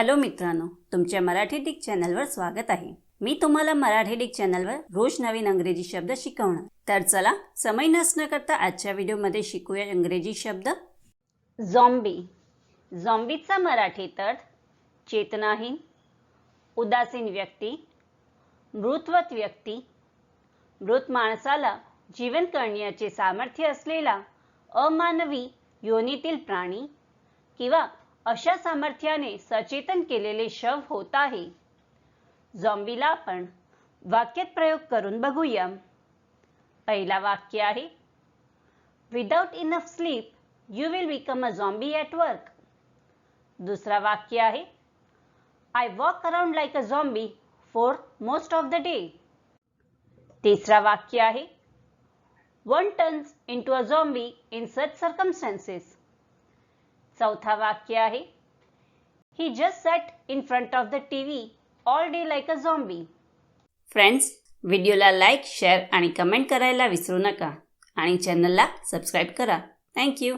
Hello मित्रांनो तुमच्या Marathi Dick चॅनलवर स्वागत आहे. मी तुम्हाला मराठी डिक चॅनलवर रोज नवीन अंग्रेजी शब्द शिकवणार. तर चला समय नसणं करता आजच्या व्हिडिओमध्ये शिकूया इंग्रजी शब्द. झॉम्बी झॉम्बीचा मराठी अर्थ चेतनाहीन उदासीन व्यक्ती मृतवत व्यक्ती मृत माणसाला जीवन करण्याचे सामर्थ्य असलेला अमानवी योनीतील प्राणी किंवा अशा सामर्थ्याने सचेतन केलेले शव होत आहे. झॉम्बीला आपण वाक्यात प्रयोग करून बघूया पहिला वाक्य आहे without enough sleep you will become a zombie at work दुसरा वाक्य आहे I walk around like a zombie for most of the day तिसरा वाक्य आहे one turns into a zombie in such circumstances चौथा वाक्य आहे. He just set in front of the T V all day like a zombie friends व्हिडिओला like share आणि comment करायला विसरू नका. आणि चॅनलला सबस्क्राईब करा. थँक्यू